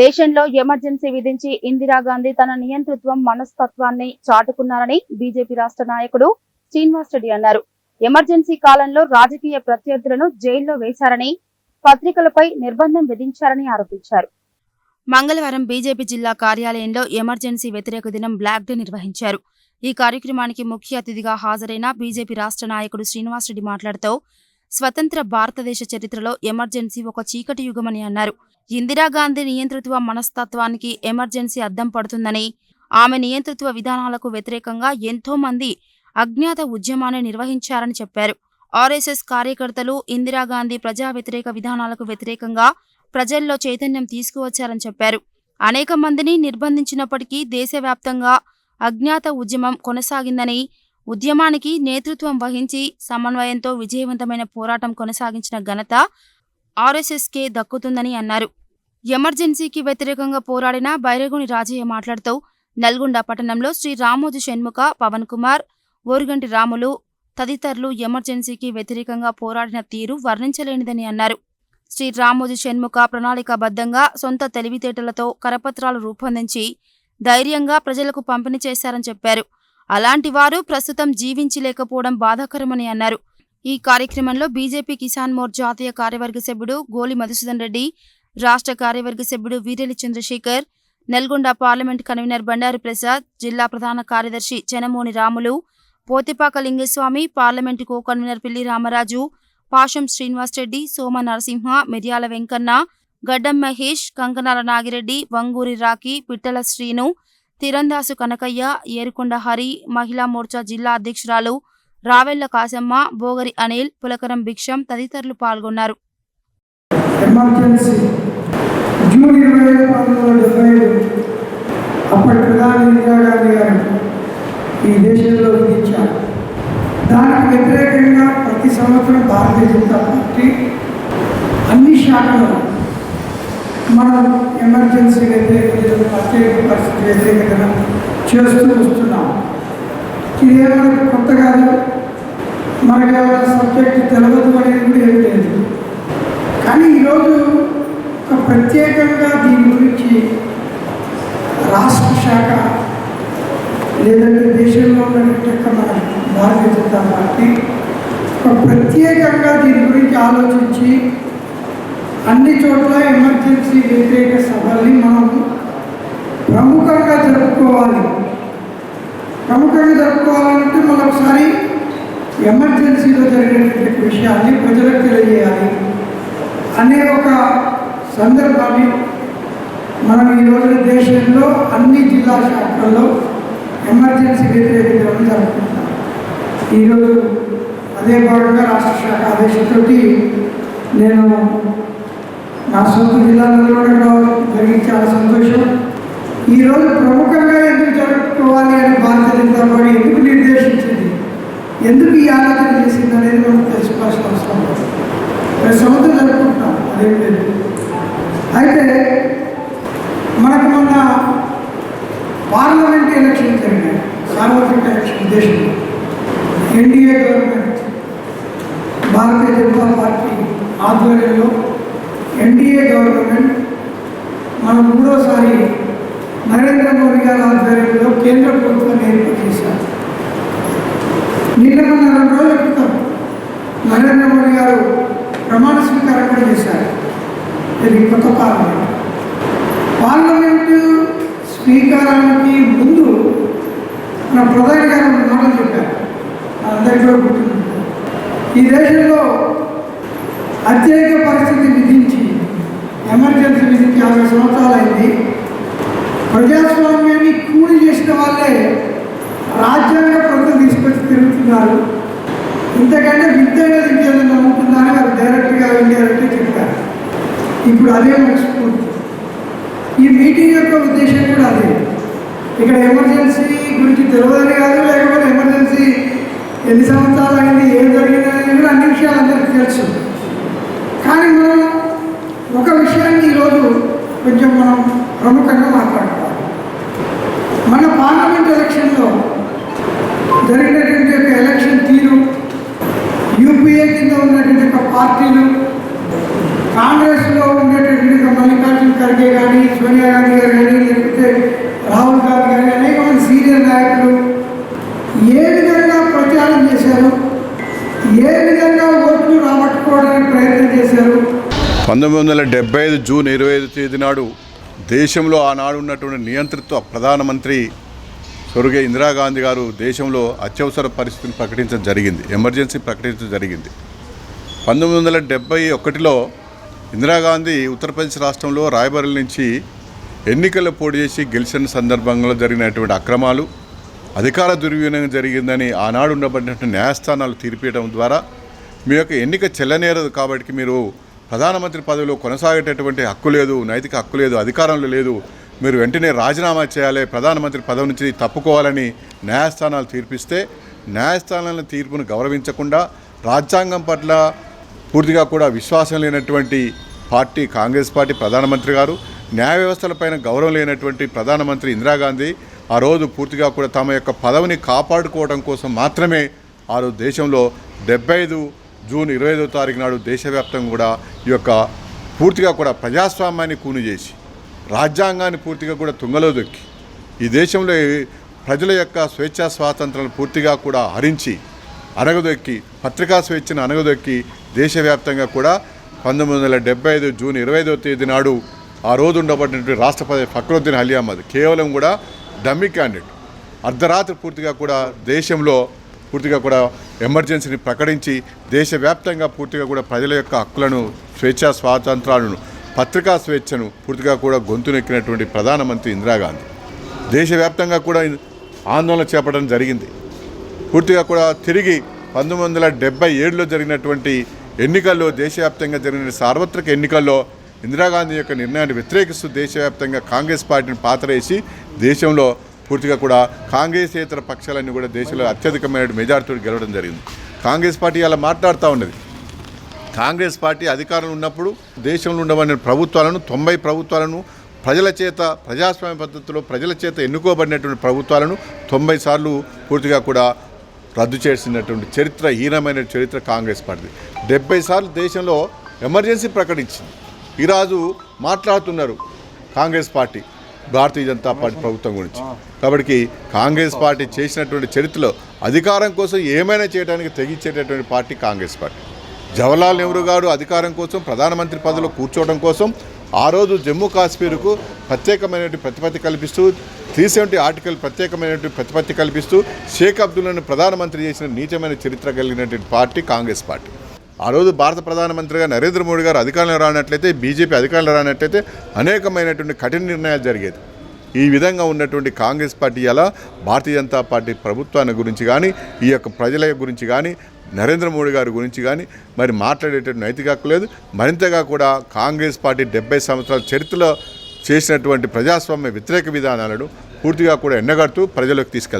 దేశంలో ఎమర్జెన్సీ విధించి ఇందిరాగాంధీ తన నియంతృత్వం మనస్తత్వాన్ని చాటుకున్నారని బీజేపీ రాష్ట్ర నాయకుడు శ్రీనివాస్ రెడ్డి అన్నారు. ఎమర్జెన్సీ కాలంలో రాజకీయ ప్రత్యర్థులను జైల్లో వేశారని పత్రికలపై నిర్బంధం విధించారని ఆరోపించారు. మంగళవారం బీజేపీ జిల్లా కార్యాలయంలో ఎమర్జెన్సీ వ్యతిరేక దినం బ్లాక్ డే నిర్వహించారు. ఈ కార్యక్రమానికి ముఖ్య అతిథిగా హాజరైన బీజేపీ రాష్ట్ర నాయకుడు శ్రీనివాస్ రెడ్డి మాట్లాడుతూ స్వతంత్ర భారతదేశ చరిత్రలో ఎమర్జెన్సీ ఒక చీకటి యుగమని అన్నారు. ఇందిరాగాంధీ నియంతృత్వ మనస్తత్వానికి ఎమర్జెన్సీ అద్దం పడుతుందని ఆమె నియంతృత్వ విధానాలకు వ్యతిరేకంగా ఎంతో మంది అజ్ఞాత ఉద్యమాన్ని నిర్వహించారని చెప్పారు. ఆర్ఎస్ఎస్ కార్యకర్తలు ఇందిరాగాంధీ ప్రజా వ్యతిరేక విధానాలకు వ్యతిరేకంగా ప్రజల్లో చైతన్యం తీసుకువచ్చారని చెప్పారు. అనేక మందిని నిర్బంధించినప్పటికీ దేశవ్యాప్తంగా అజ్ఞాత ఉద్యమం కొనసాగిందని ఉద్యమానికి నేతృత్వం వహించి సమన్వయంతో విజయవంతమైన పోరాటం కొనసాగించిన ఘనత ఆర్ఎస్ఎస్కే దక్కుతుందని అన్నారు. ఎమర్జెన్సీకి వ్యతిరేకంగా పోరాడిన బైరగుని రాజయ్య మాట్లాడుతూ నల్గొండ పట్టణంలో శ్రీ రామోజు షణ్ముఖ పవన్ కుమార్ ఓరుగంటి రాములు తదితరులు ఎమర్జెన్సీకి వ్యతిరేకంగా పోరాడిన తీరు వర్ణించలేనిదని అన్నారు. శ్రీ రామోజు షణ్ముఖ ప్రణాళికాబద్ధంగా సొంత తెలివితేటలతో కరపత్రాలు రూపొందించి ధైర్యంగా ప్రజలకు పంపిణీ చేశారని చెప్పారు. అలాంటి వారు ప్రస్తుతం జీవించి లేకపోవడం బాధాకరమని అన్నారు. ఈ కార్యక్రమంలో బీజేపీ కిసాన్ మోర్చా జాతీయ కార్యవర్గ సభ్యుడు గోలి మధుసూదన్ రెడ్డి రాష్ట్ర కార్యవర్గ సభ్యుడు వీరేలి చంద్రశేఖర్ నల్గొండ పార్లమెంట్ కన్వీనర్ బండారు ప్రసాద్ జిల్లా ప్రధాన కార్యదర్శి Chenamoni Ramulu Pothipaka Lingaswamy parliament co convener Pilli Ramaraju Pasham Srinivas Reddy సోమ నరసింహ మిర్యాల వెంకన్న గడ్డం మహేష్ కంకనాల నాగిరెడ్డి వంగూరి రాకి పిట్టల శ్రీను తిరందాసు కనకయ్య ఏరుకొండ హరి మహిళా మోర్చా జిల్లా అధ్యక్షురాలు రావెళ్ళ కాసమ్మ బోగరి అనిల్ పులకరం భిక్షం తదితరులు పాల్గొన్నారు. అప్పటి ప్రధాని ఇందిరాగాంధీ గారు ఈ దేశంలో విధించారు దానికి వ్యతిరేకంగా ప్రతి సంవత్సరం భారతీయ జనతా పార్టీ అన్ని శాఖలు మనం ఎమర్జెన్సీ వ్యతిరేక ప్రత్యేక పరిస్థితి వ్యతిరేకతను చేస్తూ వస్తున్నాం. ఇది ఏమైనా కొత్త కాదు. మనకి సబ్జెక్ట్ తెలియదు అనేది కూడా ఏం లేదు. కానీ ఈరోజు ఒక ప్రత్యేకంగా దీని గురించి రాష్ట్ర శాఖ లేదంటే దేశంలో ఉన్నటువంటి మన భారతీయ జనతా పార్టీ ఒక ప్రత్యేకంగా దీని గురించి ఆలోచించి అన్ని చోట్ల ఎమర్జెన్సీ వ్యతిరేక సభల్ని మనం ప్రముఖంగా జరుపుకోవాలి. ప్రముఖంగా జరుపుకోవాలంటే మనం ఒకసారి ఎమర్జెన్సీలో జరిగినటువంటి విషయాన్ని ప్రజలకు తెలియజేయాలి అనే ఒక సందర్భాన్ని మనం ఈ రోజున దేశంలో అన్ని జిల్లా శాఖల్లో ఎమర్జెన్సీ వ్యతిరేక దినం జరుపుకుంటున్నాం ఈరోజు అదే భాగంగా రాష్ట్ర శాఖ ఆదేశంతో నేను నా సొంత జిల్లాలో కూడా జరిగి చాలా సంతోషం. ఈరోజు ప్రముఖంగా ఎందుకు అని భారతీయ జనతా పార్టీ ఎందుకు నిర్దేశించింది? ఎందుకు ఈ ఆలోచన చేసింది అనేది మనం తెలుసుకోవాల్సిన అవసరం ఉంది ప్రతి సంవత్సరం జరుపుకుంటాం అదేం లేదు. అయితే మనకు మొన్న పార్లమెంట్ ఎలక్షన్ జరిగినాయి సార్వత్రిక ఎలక్షన్ దేశంలో NDA government Bharatiya Janata party ఆధ్వర్యంలో ఎన్డీఏ గవర్నమెంట్ మనం మూడోసారి నరేంద్ర మోడీ గారి ఆధ్వర్యంలో కేంద్ర ప్రభుత్వం ఏర్పాటు చేశారు. నిన్న మొన్న రెండు రోజుల క్రితం నరేంద్ర మోడీ గారు ప్రమాణ స్వీకారం కూడా చేశారు. ఇది కొత్త పార్లమెంట్. పార్లమెంట్ స్వీకారానికి ముందు మన ప్రధాని గారు మాటలు చెప్పారు. అందరికీ గుర్తుంది ఈ దేశంలో అత్యధిక పరిస్థితి విధించి ఎమర్జెన్సీ విధించి యాభై సంవత్సరాలు అయింది ప్రజాస్వామ్యాన్ని కూలి చేసిన వాళ్ళే రాజ్యాంగ ప్రభుత్వం తీసుకొచ్చి తిరుగుతున్నారు. ఇంతకంటే విద్య ఇంకేదైనా ఉంటుందా అని వారు డైరెక్ట్గా ఇండైరెక్ట్గా చెప్పారు. ఇప్పుడు అదే మనకు ఈ మీటింగ్ యొక్క ఉద్దేశం కూడా అదే. ఇక్కడ ఎమర్జెన్సీ గురించి తెలియదని కాదు లేకపోతే ఎమర్జెన్సీ ఎన్ని సంవత్సరాలు అయింది ఏం జరిగింది అనేది కూడా అన్ని విషయాలు అందరికీ తెలుసు. కానీ మనం ఒక విషయాన్ని ఈరోజు కొంచెం మనం ప్రముఖంగా మాట్లాడుకోవాలి మన పార్లమెంట్ ఎలక్షన్లో జరిగినటువంటి ఒక ఎలక్షన్ తీరు యూపీఏ కింద ఉన్నటువంటి ఒక పార్టీలు కాంగ్రెస్లో ఉండేటటువంటి ఒక మల్లికార్జున ఖర్గే కానీ సోనియా గాంధీ గారు కానీ లేకపోతే రాహుల్ గాంధీ గారు కానీ అనేక మంది సీనియర్ నాయకులు ఏ విధంగా ప్రచారం చేశారు? ఏ విధంగా ఓట్లు రాబట్టుకోవడానికి ప్రయత్నం చేశారు? పంతొమ్మిది వందల డెబ్బై ఐదు జూన్ ఇరవై ఐదు తేదీ నాడు దేశంలో ఆనాడు ఉన్నటువంటి నియంతృత్వ ప్రధానమంత్రి స్వర్గీయ ఇందిరాగాంధీ గారు దేశంలో అత్యవసర పరిస్థితిని ప్రకటించడం జరిగింది. ఎమర్జెన్సీ ప్రకటించడం జరిగింది. పంతొమ్మిది వందల డెబ్బై ఒకటిలో ఇందిరాగాంధీ ఉత్తరప్రదేశ్ రాష్ట్రంలో రాయబరేలి నుంచి ఎన్నికల్లో పోటీ చేసి గెలిచిన సందర్భంలో జరిగినటువంటి అక్రమాలు అధికార దుర్వినియోగం జరిగిందని ఆనాడు ఉండబడినటువంటి న్యాయస్థానాలు తీర్పియడం ద్వారా మీ యొక్క ఎన్నిక చెల్లనేరదు కాబట్టి మీరు ప్రధానమంత్రి పదవిలో కొనసాగేటటువంటి హక్కు లేదు నైతిక హక్కు లేదు అధికారంలో లేదు. మీరు వెంటనే రాజీనామా చేయాలి ప్రధానమంత్రి పదవి నుంచి తప్పుకోవాలని న్యాయస్థానాలు తీర్పిస్తే న్యాయస్థానాల తీర్పును గౌరవించకుండా రాజ్యాంగం పట్ల పూర్తిగా కూడా విశ్వాసం లేనటువంటి పార్టీ కాంగ్రెస్ పార్టీ ప్రధానమంత్రి గారు న్యాయ వ్యవస్థలపైన గౌరవం లేనటువంటి ప్రధానమంత్రి ఇందిరాగాంధీ ఆ రోజు పూర్తిగా కూడా తమ యొక్క పదవిని కాపాడుకోవడం కోసం మాత్రమే ఆ రోజు దేశంలో డెబ్బై ఐదు జూన్ ఇరవై ఐదో తారీఖు నాడు దేశవ్యాప్తంగా కూడా ఈ యొక్క పూర్తిగా కూడా ప్రజాస్వామ్యాన్ని కూని చేసి రాజ్యాంగాన్ని పూర్తిగా కూడా తుంగలో దొక్కి ఈ దేశంలో ప్రజల యొక్క స్వేచ్ఛా స్వాతంత్రాలను పూర్తిగా కూడా హరించి అనగదొక్కి పత్రికా స్వేచ్ఛను అనగదొక్కి దేశవ్యాప్తంగా కూడా పంతొమ్మిది వందల డెబ్బై ఐదు జూన్ ఇరవై ఐదో తేదీ నాడు ఆ రోజు ఉండబడినటువంటి రాష్ట్రపతి ఫక్రుద్దీన్ అలీ అహ్మద్ కేవలం కూడా డమ్మీ క్యాండిడేట్. అర్ధరాత్రి పూర్తిగా కూడా దేశంలో పూర్తిగా కూడా ఎమర్జెన్సీని ప్రకటించి దేశవ్యాప్తంగా పూర్తిగా కూడా ప్రజల యొక్క హక్కులను స్వేచ్ఛా స్వాతంత్రాలను పత్రికా స్వేచ్ఛను పూర్తిగా కూడా గొంతునెక్కినటువంటి ప్రధానమంత్రి ఇందిరాగాంధీ. దేశవ్యాప్తంగా కూడా ఆందోళన చేపట్టడం జరిగింది. పూర్తిగా కూడా తిరిగి పంతొమ్మిది వందల డెబ్బై ఏడులో జరిగినటువంటి ఎన్నికల్లో దేశవ్యాప్తంగా జరిగిన సార్వత్రిక ఎన్నికల్లో ఇందిరాగాంధీ యొక్క నిర్ణయాన్ని వ్యతిరేకిస్తూ దేశవ్యాప్తంగా కాంగ్రెస్ పార్టీని పాతరేసి దేశంలో పూర్తిగా కూడా కాంగ్రెసేతర పక్షాలన్నీ కూడా దేశంలో అత్యధికమైన మెజార్టీతో గెలవడం జరిగింది. కాంగ్రెస్ పార్టీ అలా మాట్లాడుతూ ఉన్నది. కాంగ్రెస్ పార్టీ అధికారంలో ఉన్నప్పుడు దేశంలో ఉండవలసిన ప్రభుత్వాలను తొంభై ప్రభుత్వాలను ప్రజల చేత ప్రజాస్వామ్య పద్ధతిలో ప్రజల చేత ఎన్నుకోబడినటువంటి ప్రభుత్వాలను తొంభై సార్లు పూర్తిగా కూడా రద్దు చేసినటువంటి చరిత్ర హీనమైన చరిత్ర కాంగ్రెస్ పార్టీ. డెబ్బై సార్లు దేశంలో ఎమర్జెన్సీ ప్రకటించింది. ఈరోజు మాట్లాడుతున్నారు కాంగ్రెస్ పార్టీ భారతీయ జనతా పార్టీ ప్రభుత్వం గురించి. కాబట్టి కాంగ్రెస్ పార్టీ చేసినటువంటి చరిత్రలో అధికారం కోసం ఏమైనా చేయడానికి తెగించేటటువంటి పార్టీ కాంగ్రెస్ పార్టీ. జవహర్లాల్ నెహ్రూ గారు అధికారం కోసం ప్రధానమంత్రి పదవిలో కూర్చోవడం కోసం ఆ రోజు జమ్మూ కాశ్మీర్కు ప్రత్యేకమైనటువంటి ప్రతిపత్తి కల్పిస్తూ త్రీ సెవెంటీ ఆర్టికల్ ప్రత్యేకమైనటువంటి ప్రతిపత్తి కల్పిస్తూ షేక్ అబ్దుల్లాను ప్రధానమంత్రి చేసిన నీచమైన చరిత్ర కలిగినటువంటి పార్టీ కాంగ్రెస్ పార్టీ. ఆ రోజు భారత ప్రధానమంత్రిగా నరేంద్ర మోడీ గారు అధికారంలో రానట్లయితే బీజేపీ అధికారంలో రానట్లయితే అనేకమైనటువంటి కఠిన నిర్ణయాలు జరిగేది. ఈ విధంగా ఉన్నటువంటి కాంగ్రెస్ పార్టీ ఎలా భారతీయ జనతా పార్టీ ప్రభుత్వాన్ని గురించి కానీ ఈ యొక్క ప్రజల గురించి కానీ నరేంద్ర మోడీ గారి గురించి కానీ మరి మాట్లాడేటట్టు నైతిక హక్కు లేదు. మరింతగా కూడా కాంగ్రెస్ పార్టీ డెబ్బై సంవత్సరాల చరిత్రలో చేసినటువంటి ప్రజాస్వామ్య వ్యతిరేక విధానాలను పూర్తిగా కూడా ఎండగడుతూ ప్రజలకు తీసుకెళ్తారు